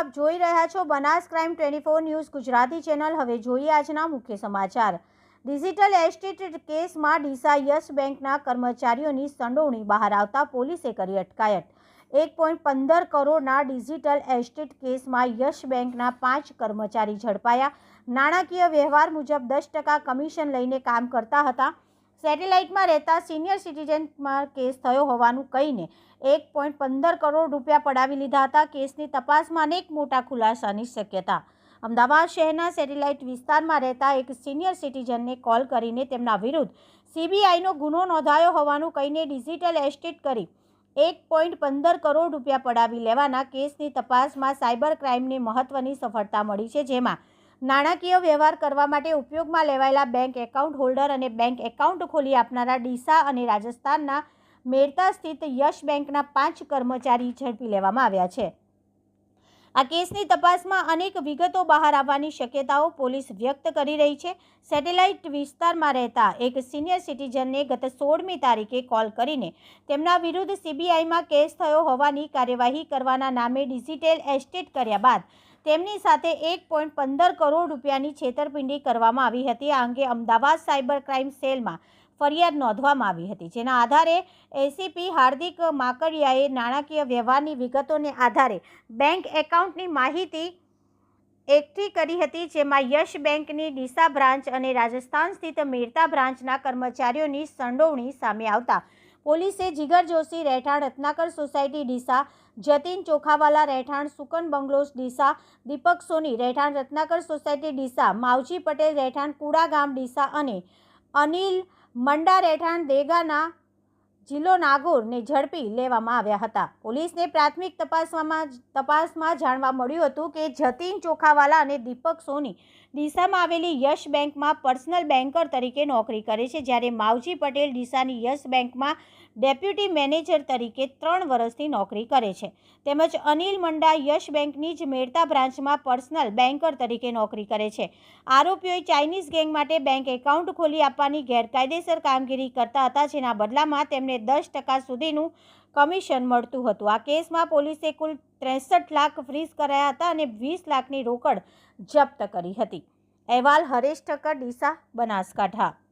આપ જોઈ રહ્યા છો Banas crime twenty four news Gujarati channel. હવે જોઈએ આજના મુખ્ય સમાચાર. ડિજિટલ એસ્ટેટ કેસમાં ડીસા યસ બેંકના કર્મચારીઓની સંડોવણી બહાર આવતા પોલીસે કરી અટકાયત. એક પોઈન્ટ પંદર કરોડના ડિજિટલ એસ્ટેટ કેસમાં યશ બેંકના પાંચ કર્મચારી ઝડપાયા. નાણાકીય વ્યવહાર મુજબ દસ ટકા કમિશન લઈને કામ કરતા હતા. સેટેલાઇટમાં રહેતા સિનિયર સિટીઝનમાં કેસ થયો હોવાનું કહીને એક પોઈન્ટ પંદર કરોડ રૂપિયા પડાવી લીધા હતા. કેસની તપાસમાં અનેક મોટા ખુલાસાની શક્યતા. અમદાવાદ શહેરના સેટેલાઇટ વિસ્તારમાં રહેતા એક સિનિયર સિટીઝનને કોલ કરીને તેમના વિરુદ્ધ સીબીઆઈનો ગુનો નોંધાયો હોવાનું કહીને ડિજિટલ એસ્ટેટ કરી એક પોઈન્ટ પંદર કરોડ રૂપિયા પડાવી લેવાના. કેસની તપાસમાં સાયબર ક્રાઇમને મહત્ત્વની સફળતા મળી છે, જેમાં નાણાકીય વ્યવહાર કરવા માટે ઉપયોગમાં લેવાયેલા બેંક એકાઉન્ટ હોલ્ડર અને બેંક એકાઉન્ટ ખોલી આપનારા ડીસા અને રાજસ્થાનના મેરતા સ્થિત યશ બેંકના પાંચ કર્મચારી ઝડપી લેવામાં આવ્યા છે. આ કેસની તપાસમાં અનેક વિગતો બહાર આવવાની શક્યતાઓ પોલીસ વ્યક્ત કરી રહી છે. સેટેલાઇટ વિસ્તારમાં રહેતા એક સિનિયર સિટીઝનને ગત સોળમી તારીખે કોલ કરીને તેમના વિરુદ્ધ સીબીઆઈમાં કેસ થયો હોવાની કાર્યવાહી કરવાના નામે ડિજિટલ એસ્ટેટ કર્યા બાદ તેમની સાથે એક પોઈન્ટ પંદર કરોડ રૂપિયાની છેતરપિંડી કરવામાં આવી હતી. આ અંગે અમદાવાદ સાયબર ક્રાઇમ સેલમાં ફરિયાદ નોંધવામાં આવી હતી, જેના આધારે એસીપી હાર્દિક માકડિયાએ નાણાકીય વ્યવહારની વિગતોને આધારે બેંક એકાઉન્ટની માહિતી એકઠી કરી હતી, જેમાં યશ બેંકની ડીસા બ્રાન્ચ અને રાજસ્થાન સ્થિત મેરતા બ્રાન્ચના કર્મચારીઓની સંડોવણી સામે આવતા. પોલીસે જીગર જોશી રહેઠાણ, રત્નાકર સોસાયટી ડીસા, જતીન ચોખાવાલા રહેઠાણ, સુકન બંગલોસ ડીસા, દીપક સોની રહેઠાણ, રત્નાકર સોસાયટી ડીસા, માવજી પટેલ રહેઠાણ, કુડા ગામ ડીસા અને અનિલ મંડા રહેઠાણ દેગાના જિલ્લો નાગોરને ઝડપી લેવામાં આવ્યા હતા. પોલીસને પ્રાથમિક તપાસવામાં તપાસમાં જાણવા મળ્યું હતું કે જતીન ચોખાવાલા અને દીપક સોની ડીસામાં આવેલી યશ બેંકમાં પર્સનલ બેન્કર તરીકે નોકરી કરે છે, જ્યારે માવજી પટેલ ડીસાની યશ બેંકમાં ડેપ્યુટી મેનેજર તરીકે ત્રણ વર્ષથી નોકરી કરે છે. તેમજ અનિલ મંડા યશ બેંકની જ મેળતા બ્રાન્ચમાં પર્સનલ બેન્કર તરીકે નોકરી કરે છે. આરોપીઓએ ચાઇનીઝ ગેંગ માટે બેંક એકાઉન્ટ ખોલી આપવાની ગેરકાયદેસર કામગીરી કરતા હતા, જેના બદલામાં તેમને દસ ટકા સુધીનું કમિશન મળતું હતું. આ કેસમાં પોલીસે કુલ ત્રેસઠ લાખ ફ્રીઝ કરાયા હતા અને વીસ લાખની રોકડ જપ્ત કરી હતી. અહેવાલ હરેશ ઠક્કર, ડીસા બનાસકાંઠા.